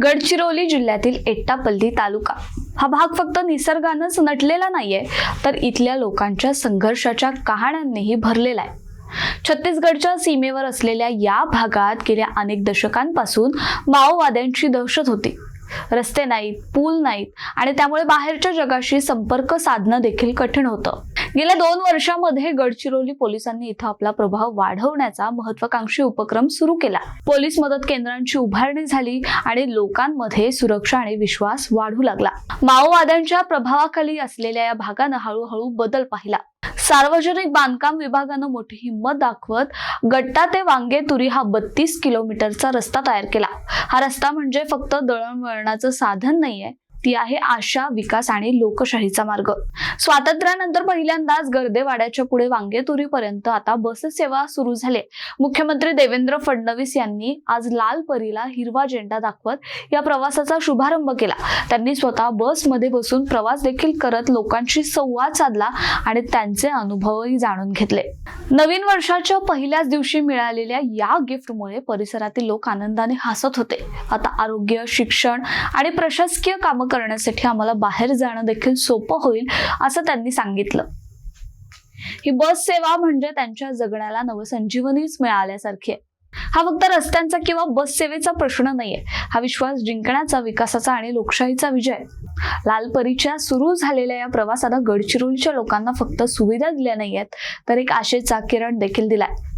गडचिरोली जिल्ह्यातील एट्टापल्ली तालुका. हा भाग फक्त निसर्गानंच नटलेला नाहीये तर इथल्या लोकांच्या संघर्षाच्या कहाण्यांनीही भरलेला आहे. छत्तीसगडच्या सीमेवर असलेल्या या भागात गेल्या अनेक दशकांपासून माओवाद्यांची दहशत होती. रस्ते नाहीत पूल नाहीत आणि त्यामुळे बाहेरच्या जगाशी संपर्क साधणं देखील कठीण होतं. गेल्या दोन वर्षामध्ये गडचिरोली पोलिसांनी इथं आपला प्रभाव वाढवण्याचा महत्वाकांक्षी उपक्रम सुरू केला. पोलीस मदत केंद्रांची उभारणी झाली आणि लोकांमध्ये सुरक्षा आणि विश्वास वाढू लागला. माओवाद्यांच्या प्रभावाखाली असलेल्या या भागानं हळूहळू बदल पाहिला. सार्वजनिक बांधकाम विभागानं मोठी हिंमत दाखवत गट्टा ते वांगे तुरी हा बत्तीस किलोमीटरचा रस्ता तयार केला. हा रस्ता म्हणजे फक्त दळणवळणाचं साधन नाहीये ती आहे आशा विकास आणि लोकशाहीचा मार्ग. स्वातंत्र्यानंतर पहिल्यांदाच गर्देवाड्याच्या पुढे वांगेतुरीपर्यंत आता बस सेवा सुरू झाली. मुख्यमंत्री देवेंद्र फडणवीस यांनी आज लाल परीला हिरवा झेंडा दाखवत या प्रवासाचा शुभारंभ केला. त्यांनी स्वतः बसमध्ये बसून प्रवास देखील करत लोकांशी संवाद साधला आणि त्यांचे अनुभवही जाणून घेतले. नवीन वर्षाच्या पहिल्याच दिवशी मिळालेल्या या गिफ्टमुळे परिसरातील लोक आनंदाने हसत होते. आता आरोग्य शिक्षण आणि प्रशासकीय कामं करण्यासाठी आम्हाला बाहेर जाणं देखील सोपं होईल असं त्यांनी सांगितलं. ही बस सेवा म्हणजे त्यांच्या जगण्याला नवसंजीवनीच मिळाल्यासारखी आहे. हा फक्त रस्त्यांचा किंवा बस सेवेचा प्रश्न नाहीये. हा विश्वास जिंकण्याचा विकासाचा आणि लोकशाहीचा विजय लाल परीच्या सुरू झालेल्या या प्रवासानं गडचिरोलीच्या लोकांना फक्त सुविधा दिल्या नाहीयेत तर एक आशेचा किरण देखील दिलाय.